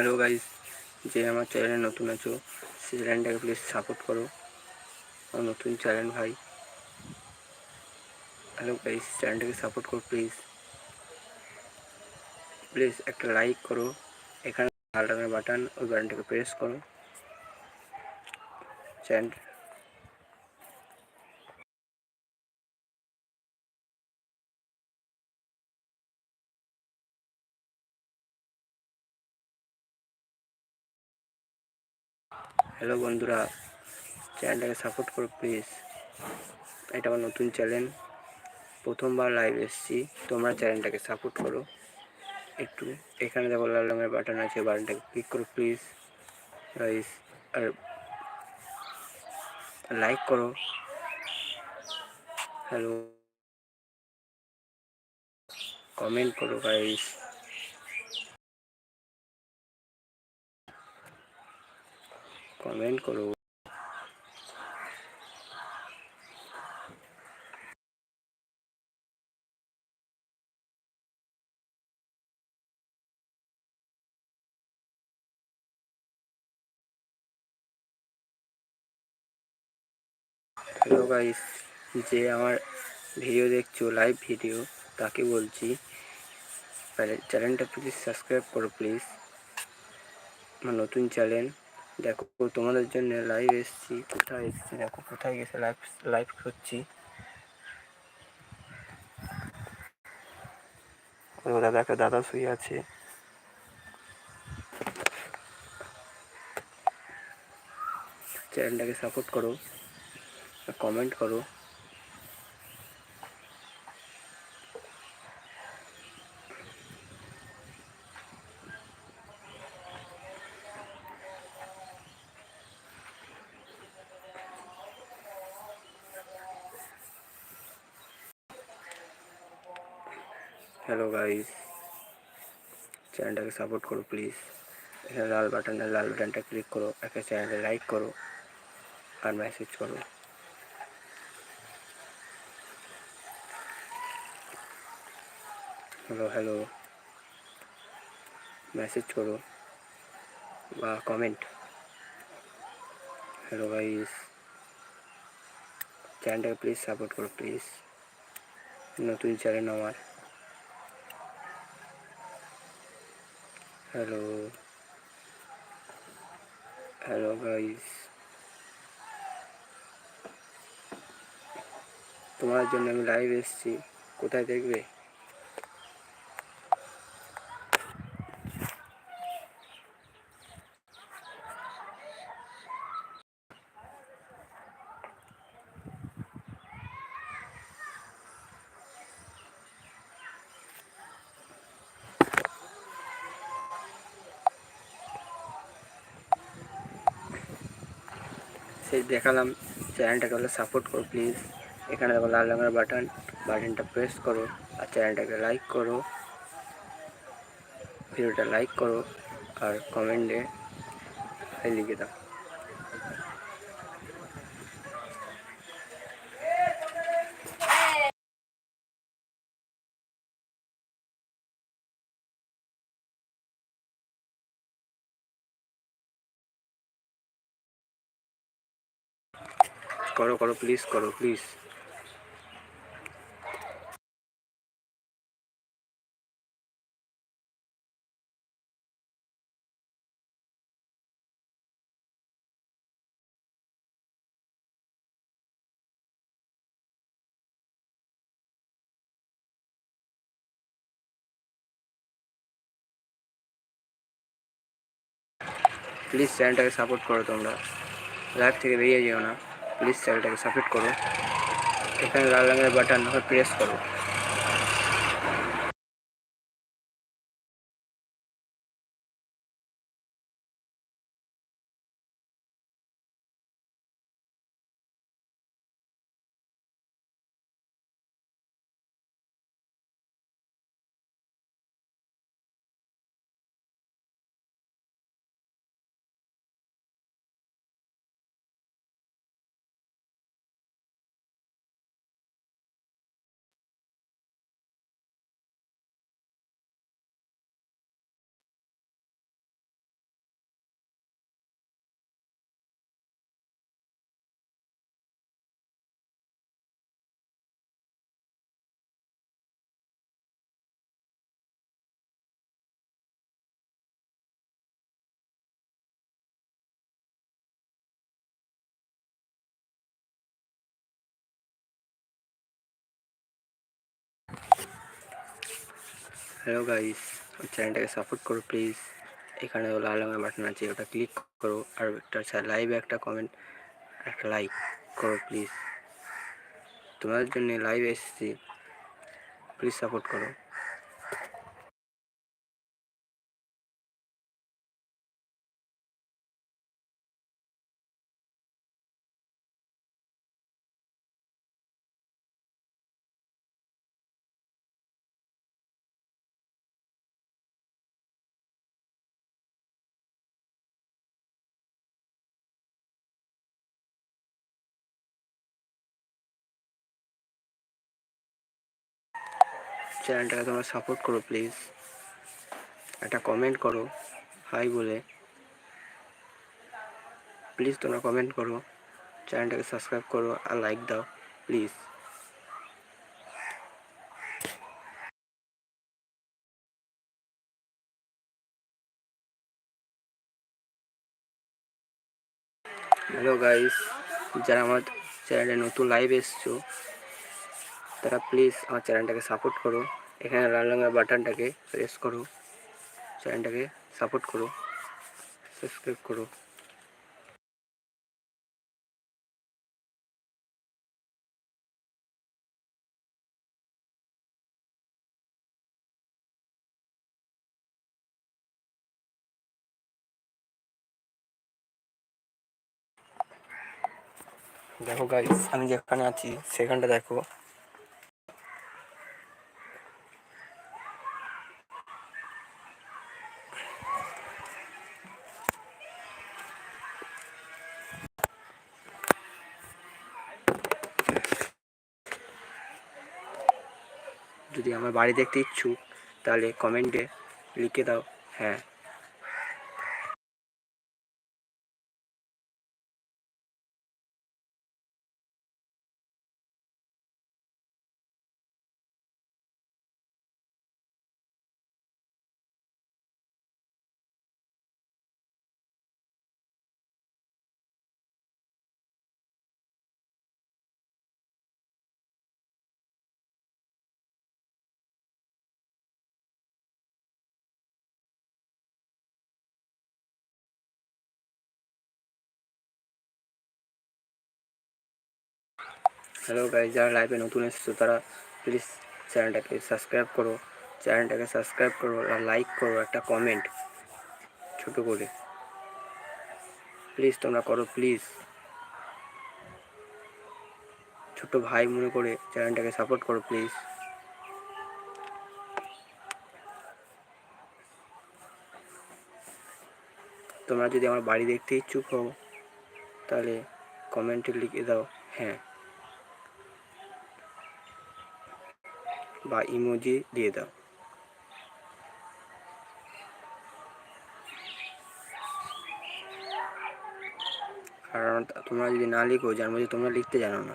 Hello guys যে আমার চ্যানেলে নতুন আছো, সেই চ্যানেলটাকে প্লিজ সাপোর্ট করো। আমার নতুন চ্যানেল ভাই। হ্যালো গাইজ চ্যানেলটাকে সাপোর্ট করো প্লিজ প্লিজ একটা লাইক করো। এখানে লাল রঙের বাটন ওই বাটনটাকে প্রেস করো। চ্যানেল হ্যালো বন্ধুরা, চ্যানেলটাকে সাপোর্ট করো প্লিজ। এটা আমার নতুন চ্যানেল, প্রথমবার লাইভ এসেছি, তোমরা চ্যানেলটাকে সাপোর্ট করো। একটু এখানে দেখো লাল রঙের বাটন আছে বাটনটাকে ক্লিক করো প্লিজ আর লাইক করো। হ্যালো কমেন্ট করো গাইস কমেন্ট করো। হ্যালো গাইস যে আমার ভিডিও দেখছ লাইভ ভিডিও তাকে বলছি চ্যানেলটা প্লিজ সাবস্ক্রাইব করো প্লিজ আমার নতুন চ্যানেল দেখো, তোমাদের জন্য লাইভ এসেছি, কোথায় এসেছি, দেখো, কোথায় গেছে লাইভ লাইভ করছি। দাদা একটা দাদা শুয়ে আছে। চ্যানেলটাকে সাপোর্ট করো কমেন্ট করো হ্যালো গাইস চ্যানেলটাকে সাপোর্ট করো প্লিজ এখানে লাল বাটনে লাল বাটনটা ক্লিক করো। একটা চ্যানেলে লাইক করো আর মেসেজ করো। হ্যালো হ্যালো মেসেজ করো বা কমেন্ট হ্যালো গাইস চ্যানেলটাকে প্লিজ সাপোর্ট করো প্লিজ নতুন চ্যানেল আমার হ্যালো হ্যালো গাইস তোমার জন্য আমি লাইভ এসেছি। কোথায় দেখবে? সেই দেখালাম চ্যানেলটাকে বলে সাপোর্ট করো প্লিজ এখানে দেখো লাল রঙের বাটন বাটনটা প্রেস করো আর চ্যানেলটাকে লাইক করো। ভিডিওটা লাইক করো আর কমেন্টে লিখে দাও। করো প্লিজ করো প্লিজ প্লিজ চ্যানেলটাকে সাপোর্ট করো তোমরা। লাইভ থেকে বেরিয়ে যেও না। প্লিজ চ্যানেলটাকে সাপোর্ট করো। এখানে লাল রঙের বাটন প্রেস করো। হ্যালো গাইস চ্যানেলটাকে সাপোর্ট করো প্লিজ এখানে লাল রঙের বাটন আছে, ওটা ক্লিক করো। আর একটা লাইভে একটা কমেন্ট একটা লাইক করো প্লিজ তোমাদের জন্য লাইভ এসেছি প্লিজ সাপোর্ট করো। চ্যানেলটাকে তোমরা সাপোর্ট করো প্লিজ একটা কমেন্ট করো হাই বলে। প্লিজ তোমরা কমেন্ট করো, চ্যানেলটাকে সাবস্ক্রাইব করো আর লাইক দাও প্লিজ হ্যালো গাইস যারা আমার চ্যানেলে নতুন লাইভ এসছো, তারা প্লিজ আমার চ্যানেলটাকে সাপোর্ট করো। এখানে লাল রঙের বাটনটাকে প্রেস করো চ্যানেলটাকে সাপোর্ট করো সাবস্ক্রাইব করো। দেখো গাইস আমি যেখানে আছি, সেখানটা দেখো। আমার বাড়ি দেখতে ইচ্ছুক তাহলে কমেন্টে লিখে দাও। হ্যাঁ। হ্যালো গাইজ যারা লাইভে নতুন এসেছ, তারা প্লিজ চ্যানেলটাকে সাবস্ক্রাইব করো। চ্যানেলটাকে সাবস্ক্রাইব করো আর লাইক করো একটা কমেন্ট ছোট করে। প্লিজ তোমরা করো প্লিজ ছোট ভাই মনে করে চ্যানেলটাকে সাপোর্ট করো প্লিজ তোমরা যদি আমার বাড়ি দেখতে ইচ্ছুক হও, তাহলে কমেন্টে লিখে দাও হ্যাঁ। বা ইমোজি দিয়ে দাও। কারণ তোমরা যদি না লিখো, যার মধ্যে তোমরা লিখতে জানো না।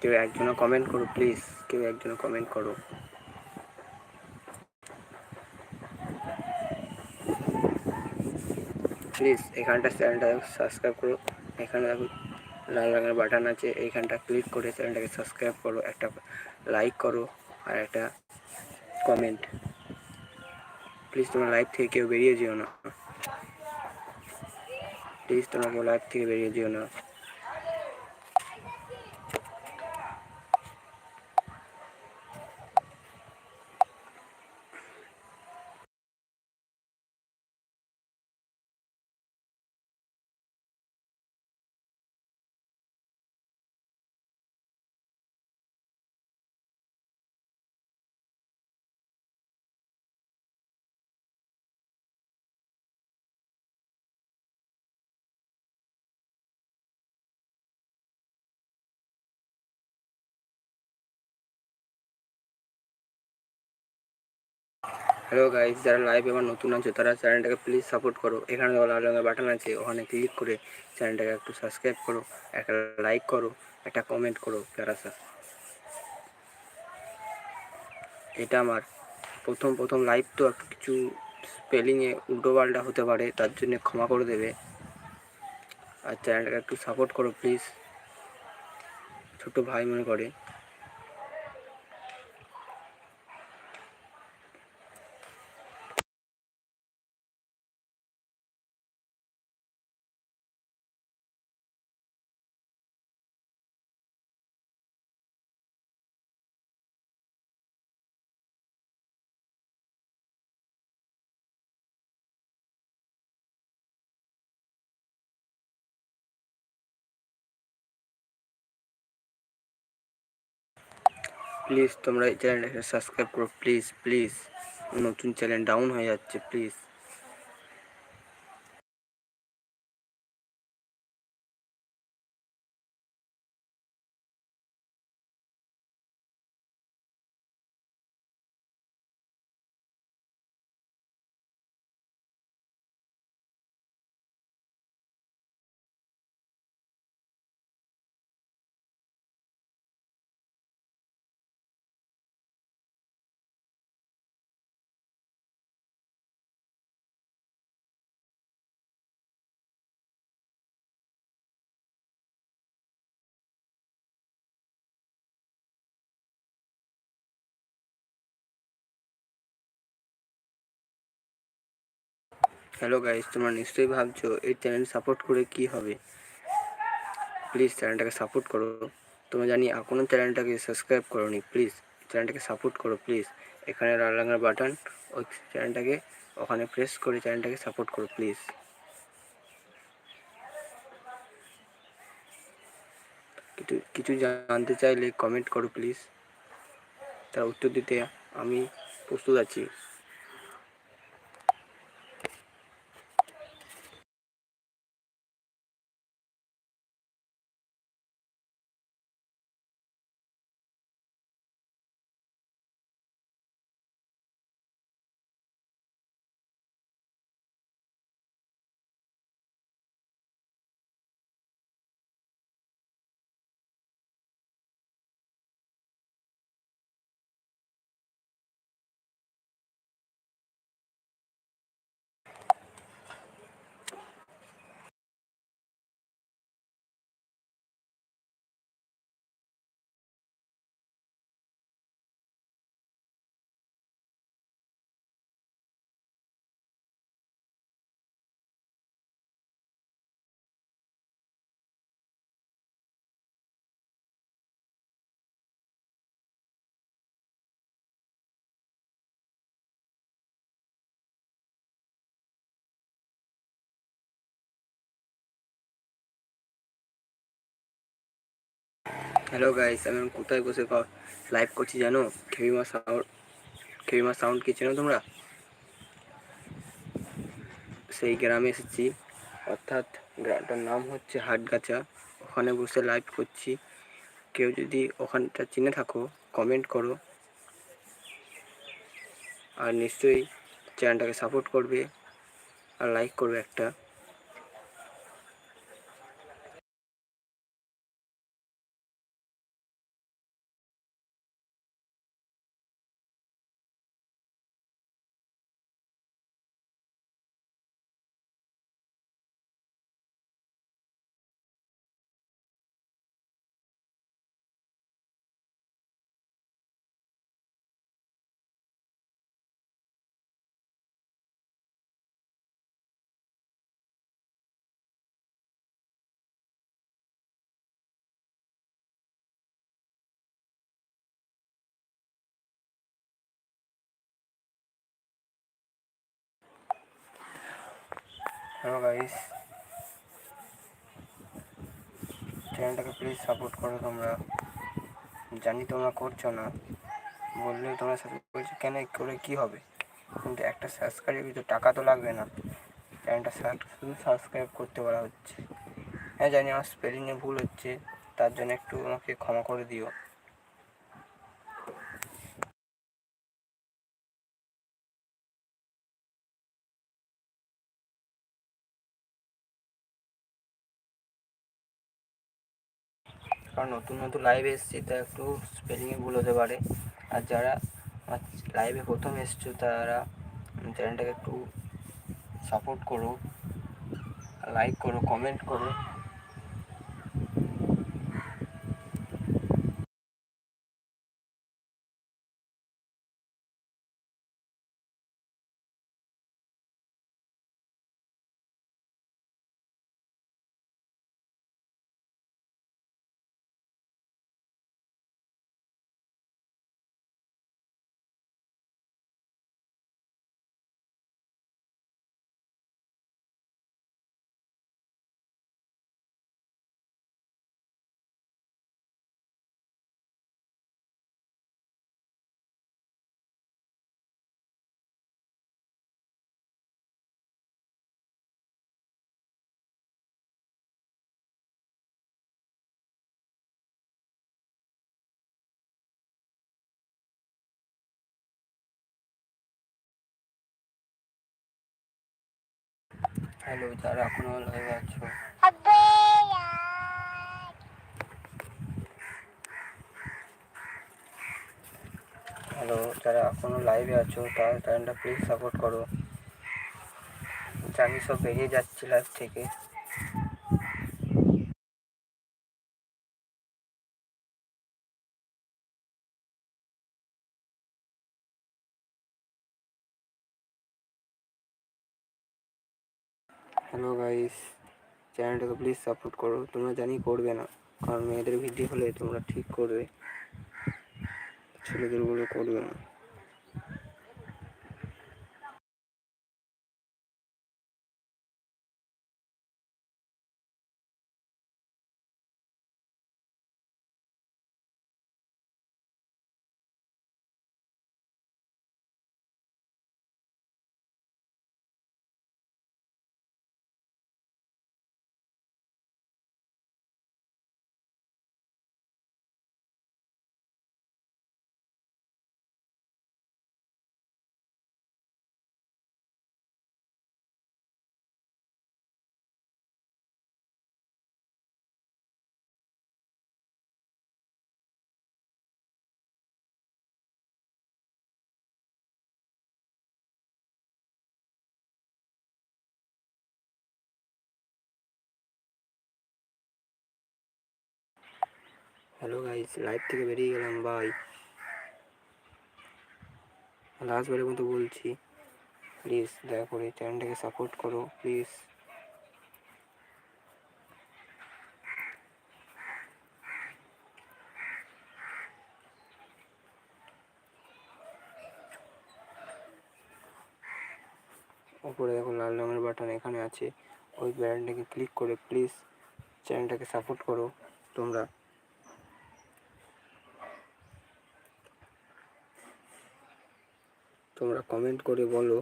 কেউ একজনও কমেন্ট করো প্লিজ কেউ একজনও কমেন্ট করো। প্লিজ এখানটা চ্যানেলটা সাবস্ক্রাইব করো। এখানে দেখো, লাল রঙের বাটন আছে, এইখানটা ক্লিক করে চ্যানেলটাকে সাবস্ক্রাইব করো। একটা লাইক করো আর একটা কমেন্ট প্লিজ তোমার লাইভ থেকে কেউ বেরিয়ে যেও না। প্লিজ তোমার কেউ থেকে বেরিয়ে যেও না। হ্যালো গাইস যারা লাইভ এবার নতুন আছে, তারা চ্যানেলটাকে প্লিজ সাপোর্ট করো। এখানে লাল রঙের বাটন আছে, ওখানে ক্লিক করে চ্যানেলটাকে একটু সাবস্ক্রাইব করো, একটা লাইক করো, একটা কমেন্ট করো, যারা স্যার এটা আমার প্রথম প্রথম লাইভ তো একটু কিছু স্পেলিংয়ে উল্টো পাল্টা হতে পারে, তার জন্য ক্ষমা করে দেবে। আর চ্যানেলটাকে একটু সাপোর্ট করো প্লিজ ছোট ভাই মনে করে। প্লিজ তোমরা এই চ্যানেলটাকে সাবস্ক্রাইব করো প্লিজ প্লিজ নতুন চ্যানেল ডাউন হয়ে যাচ্ছে প্লিজ হ্যালো গাইস তোমরা নিশ্চয়ই ভাবছ এই চ্যানেল সাপোর্ট করে কি হবে? প্লিজ চ্যানেলটাকে সাপোর্ট করো। তোমরা জানি এখনও চ্যানেলটাকে সাবস্ক্রাইব করো নি প্লিজ চ্যানেলটাকে সাপোর্ট করো প্লিজ এখানে লাল রঙের বাটন ওই চ্যানেলটাকে ওখানে প্রেস করে চ্যানেলটাকে সাপোর্ট করো প্লিজ কিছু কিছু জানতে চাইলে কমেন্ট করো প্লিজ তার উত্তর দিতে আমি প্রস্তুত আছি। হ্যালো গাইস আমি কোথায় বসে লাইভ করছি জানো? খেবিমা সাউন্ড খেবিমা সাউন্ড কি চেনো তোমরা? সেই গ্রামে এসেছি। অর্থাৎ গ্রামটার নাম হচ্ছে হাটগাছা। ওখানে বসে লাইভ করছি। কেউ যদি ওখানটা চিনে থাকো কমেন্ট করো। আর নিশ্চয়ই চ্যানেলটাকে সাপোর্ট করবে। আর লাইক করবে একটা। হ্যালো গাইস চ্যানেলটাকে প্লিজ সাপোর্ট করো তোমরা। জানি তোমরা করছ না। বললে তোমরা সাপোর্ট করছ। কেন? করে কী হবে? কিন্তু একটা সাবস্ক্রাইব তো টাকা তো লাগবে না। চ্যানেলটা শুধু সাবস্ক্রাইব করতে বলা হচ্ছে। হ্যাঁ জানি আমার স্পেলিংয়ে ভুল হচ্ছে। তার জন্য একটু আমাকে ক্ষমা করে দিও। কারণ নতুন নতুন লাইভে এসেছি, তা একটু স্পেলিংয়ে ভুল হতে পারে। আর যারা লাইভে প্রথম এসছো, তারা চ্যানেলটাকে একটু সাপোর্ট করো লাইক করো কমেন্ট করো। হ্যালো যারা এখনও লাইভে আছো। হ্যালো যারা এখনও লাইভে আছো, তার চ্যানেলটা প্লিজ সাপোর্ট করো। জানি সব বেরিয়ে যাচ্ছে লাইভ থেকে। হ্যালো গাইস, চ্যানেলটাকে প্লিজ সাপোর্ট করো। তোমরা জানি করবে না, কারণ মেয়েদের ভিডিও হলে তোমরা ঠিক করবে। ছেলেদেরগুলো করবে না। হ্যালো গাইস লাইভ থেকে বেরিয়ে গেলাম বাই লাস্টবারের মতো বলছি প্লিজ দয়া করে চ্যানেলটাকে সাপোর্ট করো প্লিজ উপরে দেখো লাল রঙের বাটন এখানে আছে। ওই ব্যাটনটাকে ক্লিক করে প্লিজ চ্যানেলটাকে সাপোর্ট করো তোমরা। তোমরা কমেন্ট করে বলো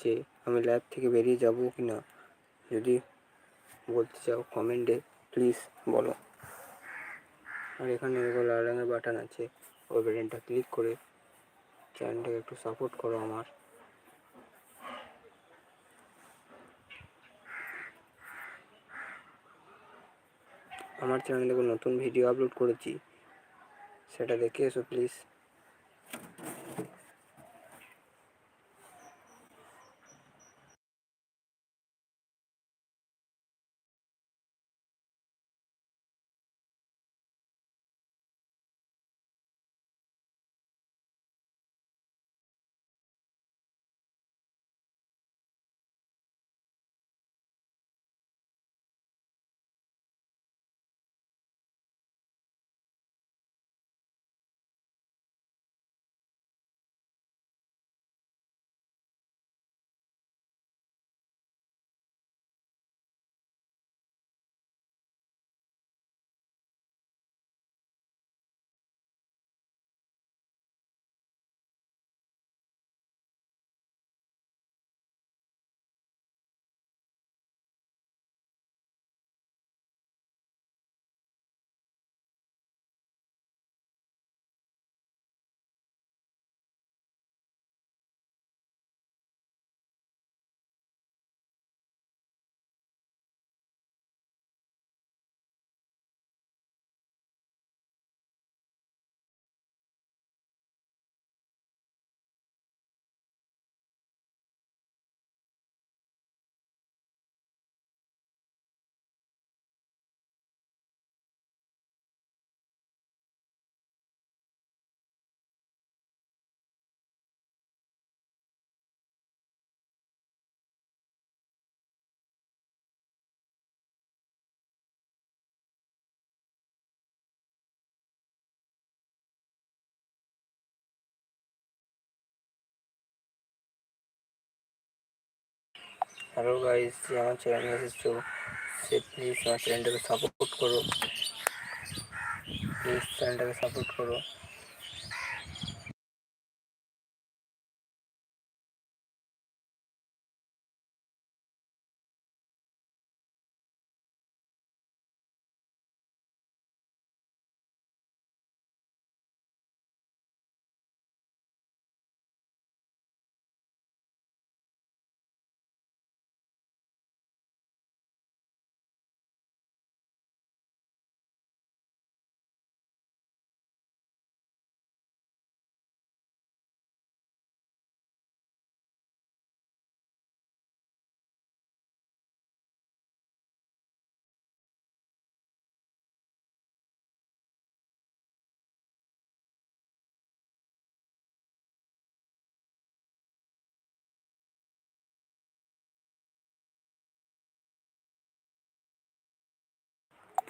যে আমি ল্যাব থেকে বেরিয়ে যাব কি না যদি বলতে চাও কমেন্টে প্লিজ বলো। আর এখানে লাল রঙের বাটন আছে। ওই বাটনটা ক্লিক করে চ্যানেলটাকে একটু সাপোর্ট করো আমার। আমার চ্যানেলে নতুন ভিডিও আপলোড করেছি, সেটা দেখে এসো প্লিজ হ্যালো গাইস আমার চ্যানেল এসেছ, সে প্লিজ আমার চ্যানেলটাকে সাপোর্ট করো। প্লিজ চ্যানেলটাকে সাপোর্ট করো।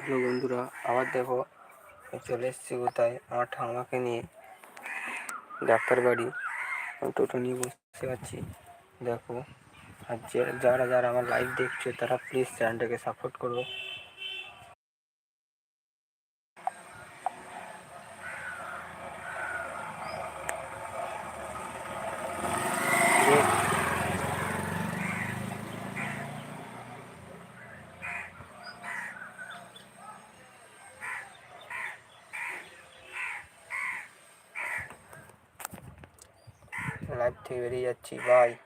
হ্যালো বন্ধুরা, আবার দেখো চলে এসেছি কোথায়? আমার ঠাম্মাকে নিয়ে ডাক্তার বাড়ি। টোটো নিয়ে বসতে পারছি। দেখো, আর যারা যারা আমার লাইভ দেখছে, তারা প্লিজ চ্যানেলটাকে সাপোর্ট করো। লাইভ